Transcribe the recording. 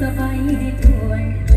สบายให้ทวน